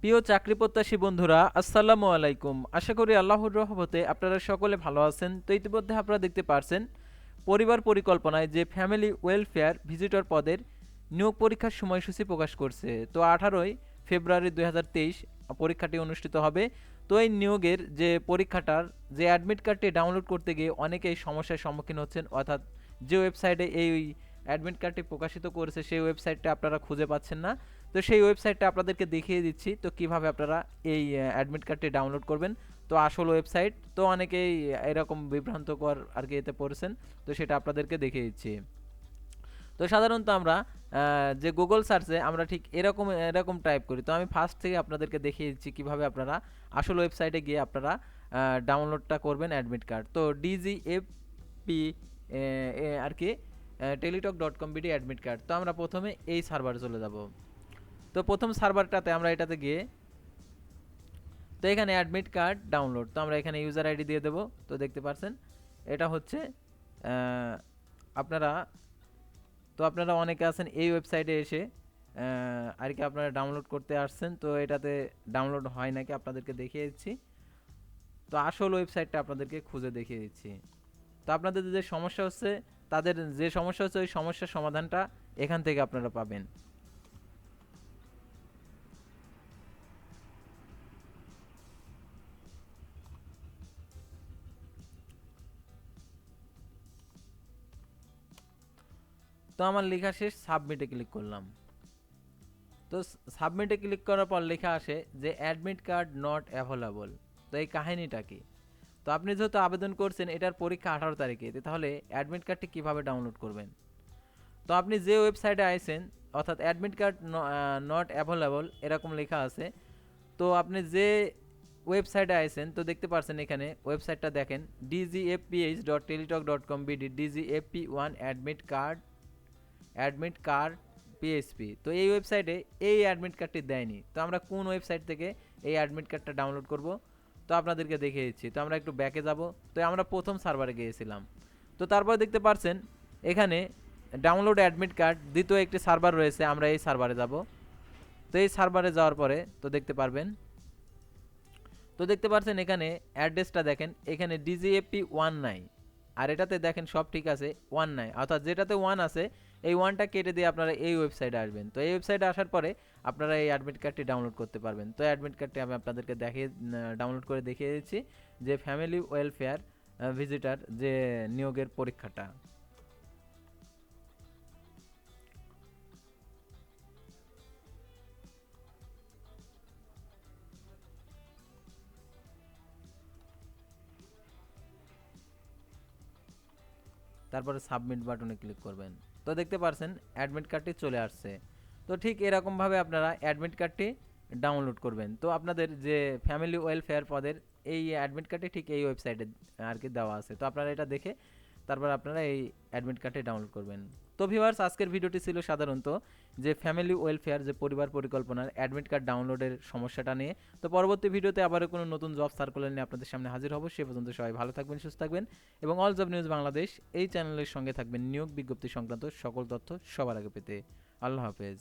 প্রিয় চাকরি প্রত্যাশী বন্ধুরা, আসসালামু আলাইকুম। আশা করি আল্লাহর রহমতে আপনারা সকলে ভালো আছেন। তো ইতিমধ্যে আপনারা দেখতে পারছেন, পরিবার পরিকল্পনায় যে ফ্যামিলি ওয়েলফেয়ার ভিজিটর পদের নিয়োগ পরীক্ষার সময়সূচি প্রকাশ করছে। তো আঠারোই ফেব্রুয়ারি দু হাজার তেইশ পরীক্ষাটি অনুষ্ঠিত হবে। তো এই নিয়োগের যে পরীক্ষাটার, যে অ্যাডমিট কার্ডটি ডাউনলোড করতে গিয়ে অনেকেই সমস্যার সম্মুখীন হচ্ছেন, অর্থাৎ যে ওয়েবসাইটে এই অ্যাডমিট কার্ডটি প্রকাশিত করেছে, সেই ওয়েবসাইটটা আপনারা খুঁজে পাচ্ছেন না। তো সেই ওয়েবসাইটটা আপনাদেরকে দেখিয়ে দিচ্ছি, তো কীভাবে আপনারা এই অ্যাডমিট কার্ডটি ডাউনলোড করবেন। তো আসল ওয়েবসাইট, তো অনেকেই এরকম বিভ্রান্তকর আর কি এতে পড়েছেন, তো সেটা আপনাদেরকে দেখিয়ে দিচ্ছি। তো সাধারণত আমরা যে গুগল সার্চে আমরা ঠিক এরকম এরকম টাইপ করি। তো আমি ফার্স্ট থেকে আপনাদেরকে দেখিয়ে দিচ্ছি কীভাবে আপনারা আসল ওয়েবসাইটে গিয়ে আপনারা ডাউনলোডটা করবেন অ্যাডমিট কার্ড তো ডিজিএফপি আর কি Teletalk dot com BD admit card তো আমরা প্রথমে এই সার্ভারে চলে যাব। তো প্রথম সার্ভারটাতে আমরা এটাতে গিয়ে, তো এখানে অ্যাডমিট কার্ড ডাউনলোড তো আমরা এখানে ইউজার আইডি দিয়ে দেবো, তো দেখতে পাচ্ছেন এটা হচ্ছে আপনারা, তো আপনারা অনেকে আছেন এই ওয়েবসাইটে এসে আর কি আপনারা ডাউনলোড করতে আসছেন, তো এটাতে ডাউনলোড হয় নাকি আপনাদেরকে দেখিয়ে দিচ্ছি। তো আসল ওয়েবসাইটটা আপনাদেরকে খুঁজে দেখিয়ে দিচ্ছি। তো আপনাদের যে সমস্যা হচ্ছে, তাদের যে সমস্যা হচ্ছে ওই সমস্যার সমাধানটা এখান থেকে আপনারা পাবেন। তো আমার লেখা শেষ সাবমিটে ক্লিক করলাম। তো সাবমিটে ক্লিক করার পর লেখা আসে যে অ্যাডমিট কার্ড নট অ্যাভেলেবল তো এই কাহিনীটা কি? তো আপনি যেহেতু আবেদন করছেন, এটার পরীক্ষা আঠারো তারিখে তাহলে অ্যাডমিট কার্ডটি কীভাবে ডাউনলোড করবেন? তো আপনি যে ওয়েবসাইটে আইছেন, অর্থাৎ অ্যাডমিট কার্ড নট অ্যাভেলেবল এরকম লেখা আছে। তো আপনি যে ওয়েবসাইটে আইছেন, তো দেখতে পারছেন এখানে ওয়েবসাইটটা দেখেন DGFPH dot Teletalk dot com BD DGFP one admit card admit card PSP. তো এই ওয়েবসাইটে এই অ্যাডমিট কার্ডটি দেয়নি। তো আমরা কোন ওয়েবসাইট থেকে এই অ্যাডমিট কার্ডটা ডাউনলোড করব? তো আপনাদেরকে দেখিয়ে দিচ্ছি। তো আমরা একটু ব্যাকে যাব। তো আমরা প্রথম সার্ভারে গিয়েছিলাম। তো তারপর দেখতে পারছেন, এখানে ডাউনলোড অ্যাডমিট কার্ড দ্বিতীয় একটি সার্ভার রয়েছে, আমরা এই সার্ভারে যাব। তো এই সার্ভারে যাওয়ার পরে, তো দেখতে পারবেন, তো দেখতে পাচ্ছেন এখানে অ্যাড্রেসটা দেখেন, এখানে ডিজিএপি ওয়ান নাই আর এটাতে দেখেন সব ঠিক আছে ওয়ান নাই অর্থাৎ যেটাতে ওয়ান আছে এই ওয়ানটা কেটে দিয়ে আপনারা এই ওয়েবসাইটে আসবেন। তো এই ওয়েবসাইটে আসার পরে আপনারা এই অ্যাডমিট কার্ডটি ডাউনলোড করতে পারবেন। তো অ্যাডমিট কার্ডটি আমি আপনাদেরকে দেখিয়ে ডাউনলোড করে দেখিয়ে দিচ্ছি যে ফ্যামিলি ওয়েলফেয়ার ভিজিটার যে নিয়োগের পরীক্ষাটা। তারপরে সাবমিট বাটনে ক্লিক করবেন। তো দেখতে পারছেন, অ্যাডমিট কার্ডটি চলে আসছে। তো ঠিক এরকমভাবে আপনারা অ্যাডমিট কার্ডটি ডাউনলোড করবেন। তো আপনাদের যে ফ্যামিলি ওয়েলফেয়ার পদের এই অ্যাডমিট কার্ডটি ঠিক এই ওয়েবসাইটে আর কি দেওয়া আছে। তো আপনারা এটা দেখে তারপর আপনারা এই অ্যাডমিট কার্ডটি ডাউনলোড করবেন। তো ভিউয়ার্স আজকের ভিডিওটি ছিল সাধারণত যে ফ্যামিলি ওয়েলফেয়ার যে পরিবার পরিকল্পনার অ্যাডমিট কার্ড ডাউনলোডের সমস্যাটা নিয়ে। তো পরবর্তী ভিডিওতে আবারও কোনো নতুন জব সার্কুলার নিয়ে আপনাদের সামনে হাজির হব, সে পর্যন্ত সবাই ভালো থাকবেন, সুস্থ থাকবেন এবং অল জব নিউজ বাংলাদেশ এই চ্যানেলের সঙ্গে থাকবেন নিয়োগ বিজ্ঞপ্তি সংক্রান্ত সকল তথ্য সবার আগে পেতে। আল্লাহ হাফেজ।